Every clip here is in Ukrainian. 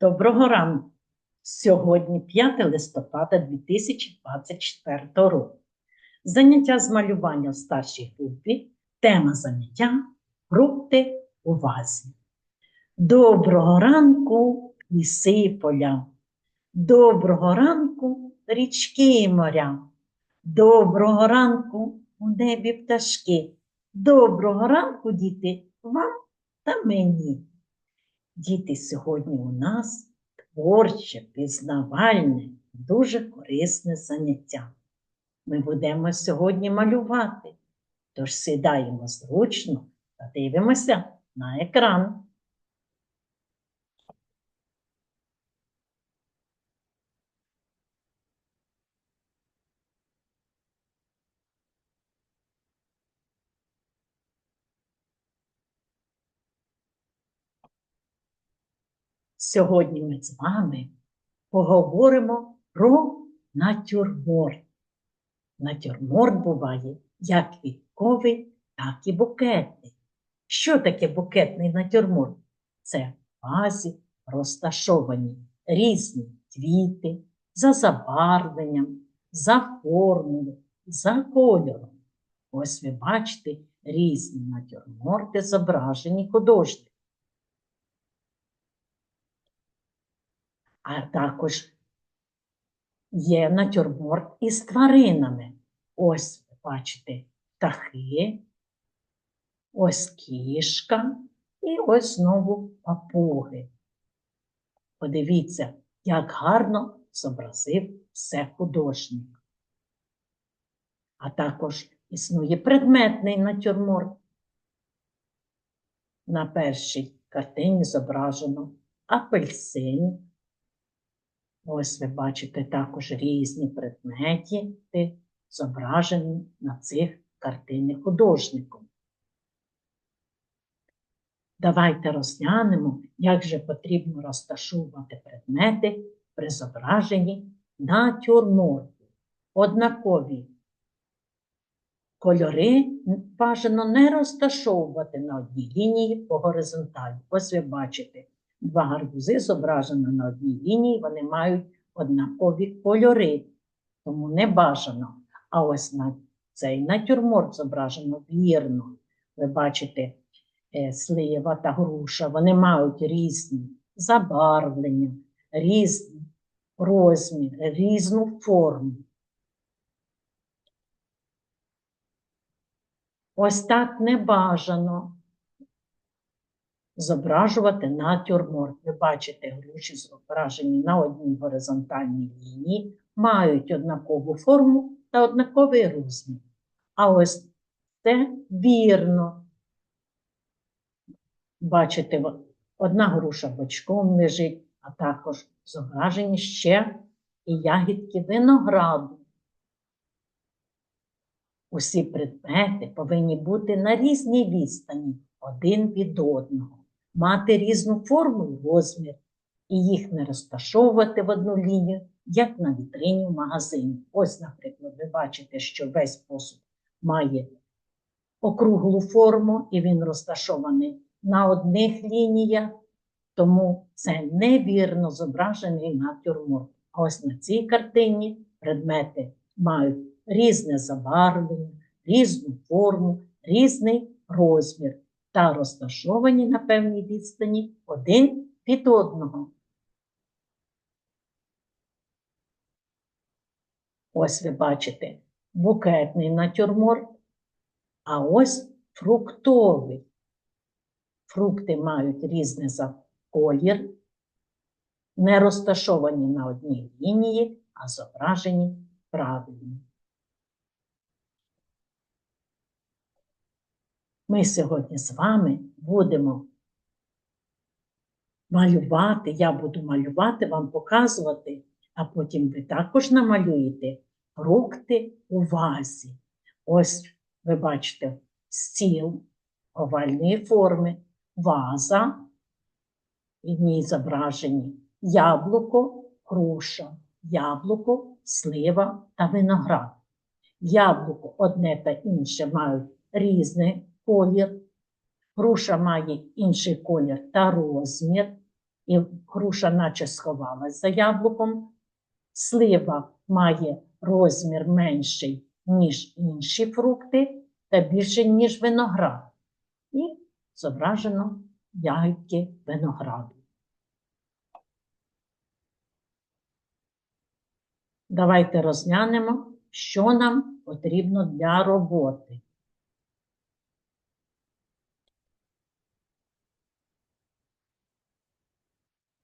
Доброго ранку! Сьогодні 5 листопада 2024 року. Заняття з малювання в старшій групі. Тема заняття фрукти у вазі. Доброго ранку, ліси і поля. Доброго ранку, річки і моря. Доброго ранку у небі пташки. Доброго ранку, діти, вам та мені. Діти, сьогодні у нас творче, пізнавальне, дуже корисне заняття. Ми будемо сьогодні малювати, тож сідаємо зручно та дивимося на екран. Сьогодні ми з вами поговоримо про натюрморт. Натюрморт буває як квітковий, так і букетний. Що таке букетний натюрморт? Це в вазі розташовані різні квіти за забарвленням, за формою, за кольором. Ось ви бачите різні натюрморти, зображені художниками. А також є натюрморт із тваринами. Ось, ви бачите, птахи, ось кішка і ось знову папуги. Подивіться, як гарно зобразив все художник. А також існує предметний натюрморт. На першій картині зображено апельсин. Ось ви бачите також різні предмети, зображені на цих картинах художником. Давайте розглянемо, як же потрібно розташовувати предмети при зображенні натюрморту. Однакові кольори бажано не розташовувати на одній лінії по горизонталі. Ось ви бачите, Два гарбузи зображено на одній лінії, вони мають однакові кольори, тому не бажано. А ось на цей натюрморт зображено вірно. Ви бачите, е, слива та груша, вони мають різні забарвлення, різні розмір, різну форму. Ось так не бажано зображувати натюрморт. Ви бачите, груші зображені на одній горизонтальній лінії, мають однакову форму та однаковий розмір. А ось це вірно. Бачите, одна груша бочком лежить, а також зображені ще і ягідки винограду. Усі предмети повинні бути на різній відстані один від одного мати різну форму і розмір, і їх не розташовувати в одну лінію, як на вітрині в магазині. Ось, наприклад, ви бачите, що весь посуд має округлу форму, і він розташований на одних лініях, тому це невірно зображений натюрморт. А ось на цій картині предмети мають різне забарвлення, різну форму, різний розмір та розташовані на певній відстані один від одного. Ось ви бачите букетний натюрморт, а ось фруктовий. Фрукти мають різний колір, не розташовані на одній лінії, а зображені правильно. Ми сьогодні з вами будемо малювати, я буду малювати, вам показувати, а потім ви також намалюєте фрукти у вазі. Ось ви бачите стіл овальної форми, ваза, і в ній зображені яблуко, груша, яблуко, слива та виноград. Яблуко одне та інше мають різне колір, груша має інший колір та розмір, і груша наче сховалась за яблуком. Слива має розмір менший, ніж інші фрукти, та більший, ніж виноград. І зображено ягідки винограду. Давайте розглянемо, що нам потрібно для роботи.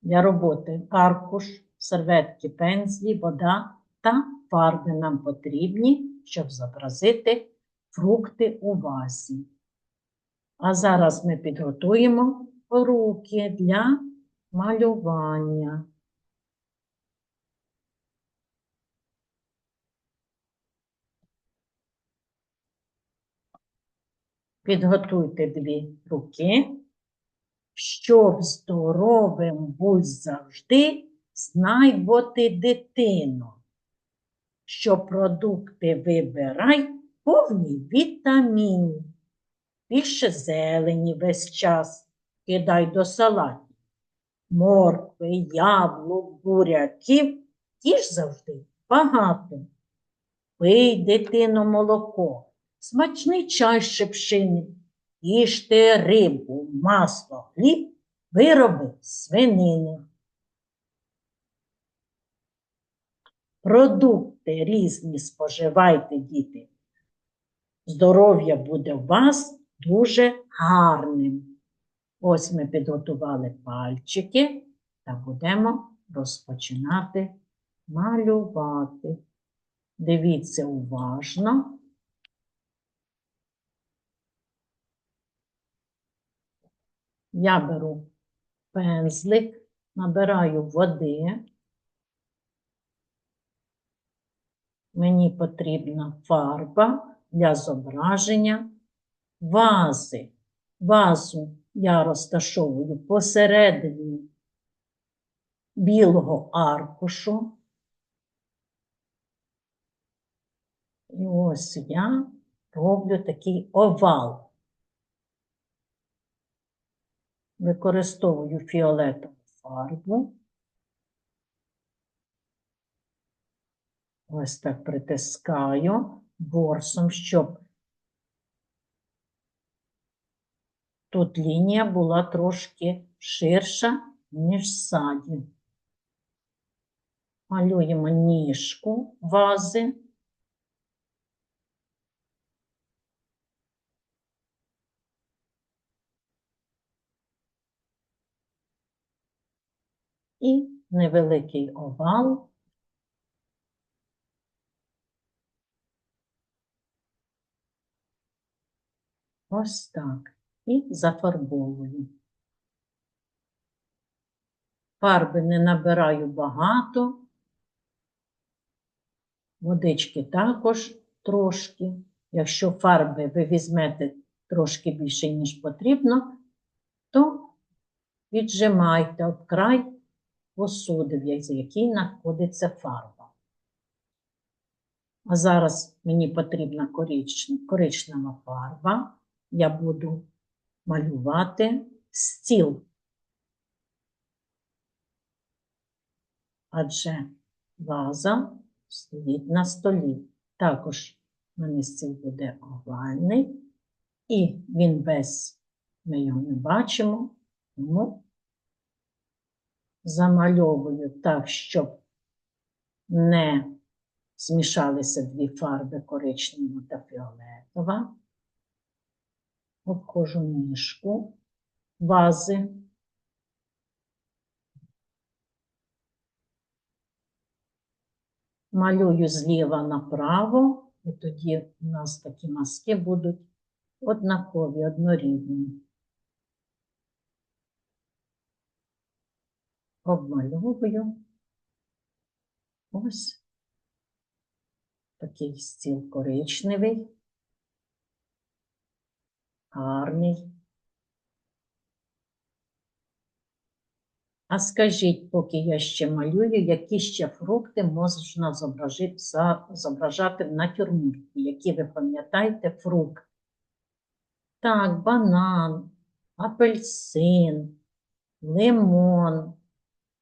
Для роботи аркуш, серветки, пензлі, вода та фарби нам потрібні, щоб зобразити фрукти у вазі. А зараз ми підготуємо руки для малювання. Підготуйте дві руки. Щоб здоровим будь завжди, знай бо ти. Що продукти вибирай повні вітамінів. Більше зелені весь час кидай до салатів. Моркви, яблук, буряків їж завжди багато. Пий, дитино, молоко, смачний чай з шипшини. Їжте рибу, масло, хліб, вироби свинини. Продукти різні споживайте, діти. Здоров'я буде у вас дуже гарним. Ось ми підготували пальчики та будемо розпочинати малювати. Дивіться уважно. Я беру пензлик, набираю води. Мені потрібна фарба для зображення вази. Вазу я розташовую посередині білого аркушу. І ось я роблю такий овал. Використовую фіолетову фарбу. Ось так притискаю борсом, щоб тут лінія була трошки ширша, ніж ззаді. Малюємо ніжку вази. І невеликий овал. Ось так. І зафарбовую. Фарби не набираю багато. Водички також трошки. Якщо фарби ви візьмете трошки більше, ніж потрібно, то віджимайте об край посуди, в якій знаходиться фарба. А зараз мені потрібна коричнева фарба. Я буду малювати стіл. Адже ваза стоїть на столі. Також в мене стіл буде овальний, і він без, ми його не бачимо, тому замальовую так, щоб не змішалися дві фарби коричнева та фіолетова. Обходжу ніжку, вази. Малюю зліва направо, і тоді у нас такі маски будуть однакові, однорідні. Обмальовую ось такий стіл коричневий, гарний. А скажіть, поки я ще малюю, які ще фрукти можна зображати в натюрморті, які ви пам'ятаєте фрукти? Так, банан, апельсин, лимон,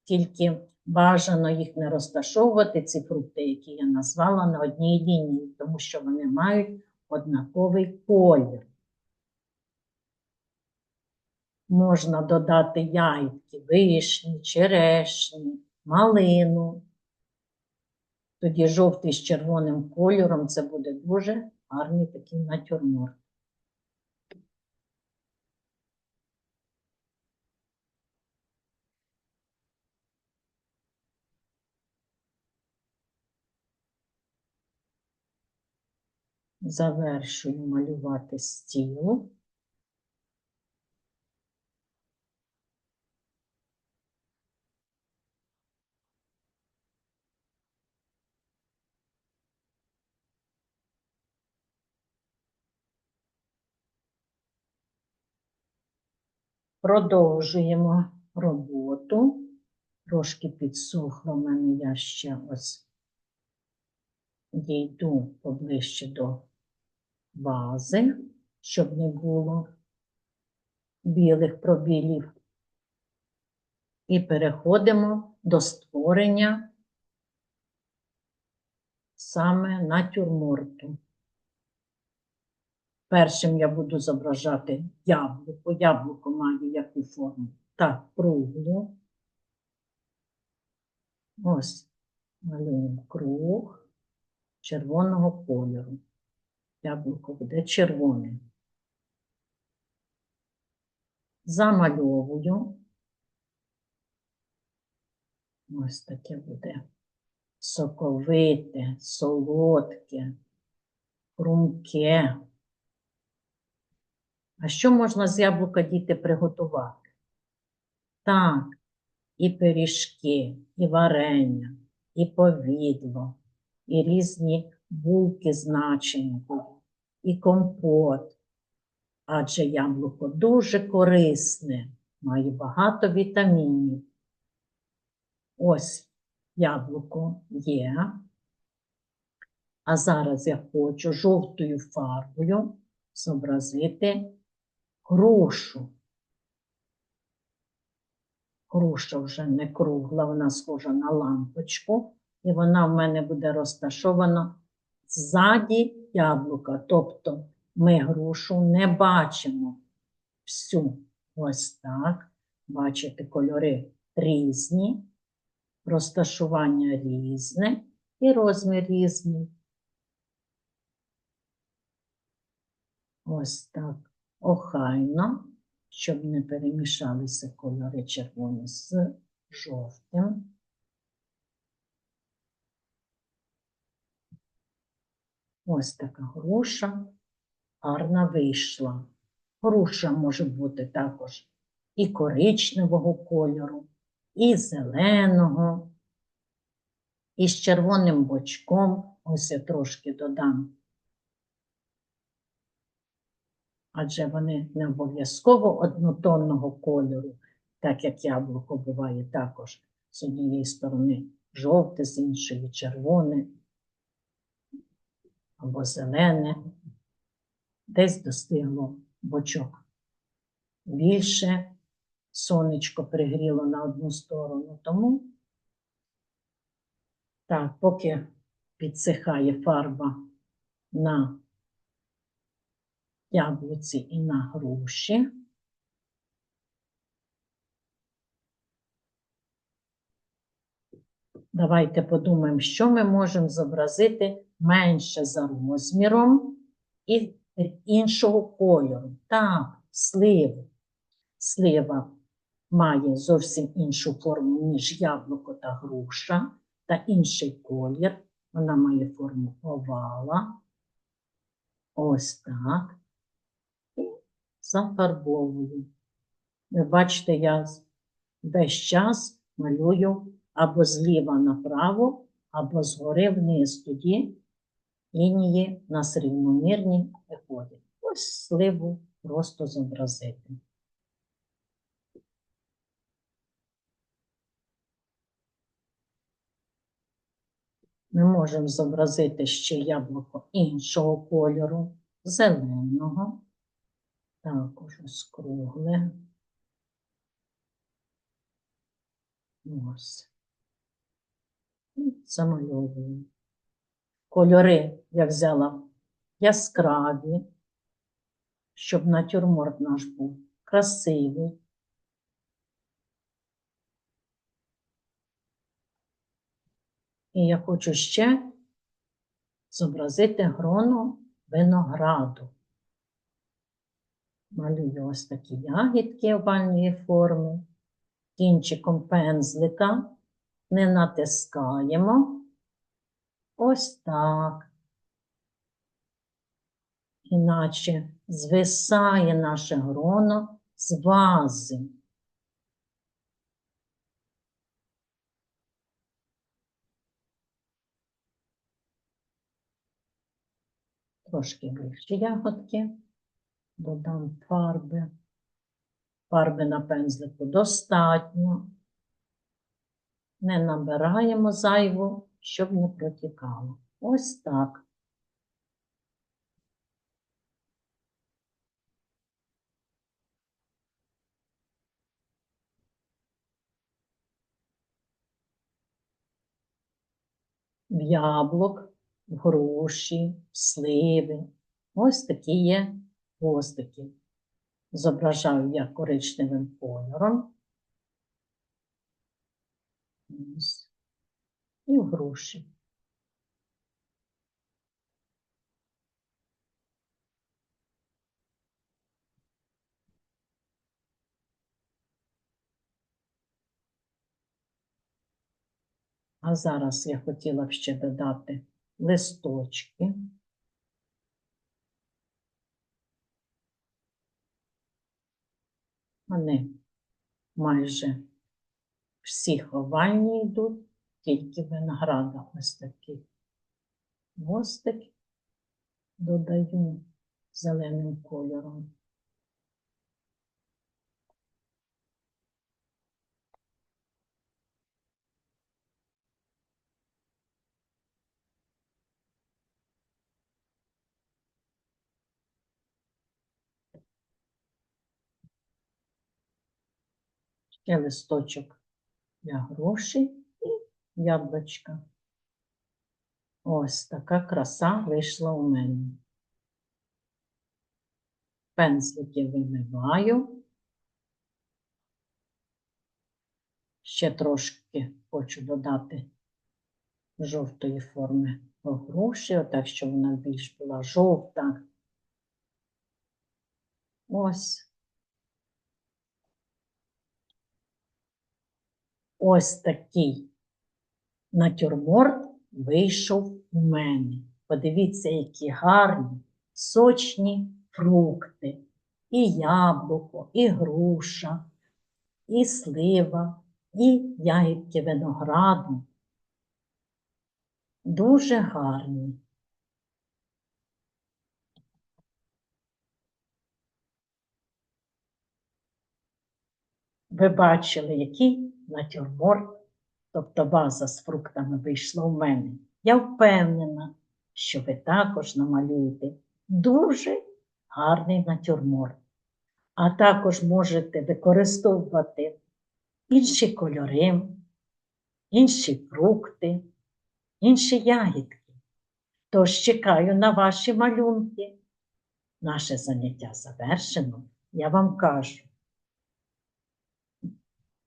Тільки бажано їх не розташовувати, ці фрукти, які я назвала, на одній лінії, тому що вони мають однаковий колір. Можна додати ягідки, вишні, черешні, малину. Тоді жовтий з червоним кольором це буде дуже гарний такий натюрморт. Завершую малювати стіл. Продовжуємо роботу. Трошки підсохло в мене, я ще ось дійду поближче до бази, щоб не було білих пробілів. І переходимо до створення саме натюрморту. Першим я буду зображати яблуко. Яблуко має яку форму? Так, круглу. Ось малюємо круг червоного кольору. Яблуко буде червоним. Замальовую. Ось таке буде соковите, солодке, хрумке. А що можна з яблука діти приготувати? Так, і пиріжки, і варення, і повідло, і різні булки з начинкою, і компот. Адже яблуко дуже корисне, має багато вітамінів. Ось яблуко є. А зараз я хочу жовтою фарбою зобразити грушу. Груша вже не кругла, вона схожа на лампочку, і вона в мене буде розташована ззаді яблука. Тобто ми грушу не бачимо всю. Ось так. Бачите, кольори різні, розташування різне і розмір різний. Ось так охайно, щоб не перемішалися кольори червоні з жовтим. Ось така груша гарна вийшла. Груша може бути також і коричневого кольору, і зеленого, і з червоним бочком. Ось я трошки додам адже вони не обов'язково однотонного кольору, так як яблуко буває також з однієї сторони жовте, з іншої червоне або зелене, десь достигло бочок. Більше сонечко пригріло на одну сторону, тому так, поки підсихає фарба на яблуці і на груші. Давайте подумаємо, що ми можемо зобразити менше за розміром і іншого кольору. Так, сливу. Слива має зовсім іншу форму, ніж яблуко та груша, та інший колір. Вона має форму овала. Ось так І зафарбовую. Ви бачите, я весь час малюю або зліва направо, або згори вниз. Тоді лінії у нас рівномірні виходять. Ось сливу просто зобразити. Ми можемо зобразити ще яблуко іншого кольору, зеленого також скругле. Ось. І Замальовуємо. Кольори я взяла яскраві, щоб натюрморт наш був красивий. І я хочу ще зобразити гроно винограду. Малюю ось такі ягідки овальної форми. Кінчиком пензлика не натискаємо. Ось так. Іначе звисає наше гроно з вази. Трошки вищі ягодки. Додам фарби. Фарби на пензлику достатньо. Не набираємо зайву, щоб не протікало. Ось так. В яблук, груші, сливи. Ось такі є хвостики. Зображаю я коричневим кольором. Ось. І в груші. А зараз я хотіла б ще додати листочки. Вони майже всі ховальні йдуть, тільки винограда ось такий хвостик додаю зеленим кольором. Ще листочок для грошей яблучка. Ось така краса вийшла у мене. Пензлики вимиваю. Ще трошки хочу додати жовтої форми груші, отак, щоб вона більш була жовта. Ось. Ось такий натюрморт вийшов у мене. Подивіться, які гарні, сочні фрукти. І яблуко, і груша, і слива, і ягідки винограду. Дуже гарні. Ви бачили, який натюрморт, тобто ваза з фруктами вийшла в мене. Я впевнена, що ви також намалюєте дуже гарний натюрморт. А також можете використовувати інші кольори, інші фрукти, інші ягідки. Тож чекаю на ваші малюнки. Наше заняття завершено. Я вам кажу.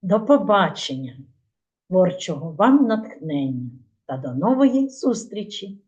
До побачення, творчого вам натхнення та до нової зустрічі!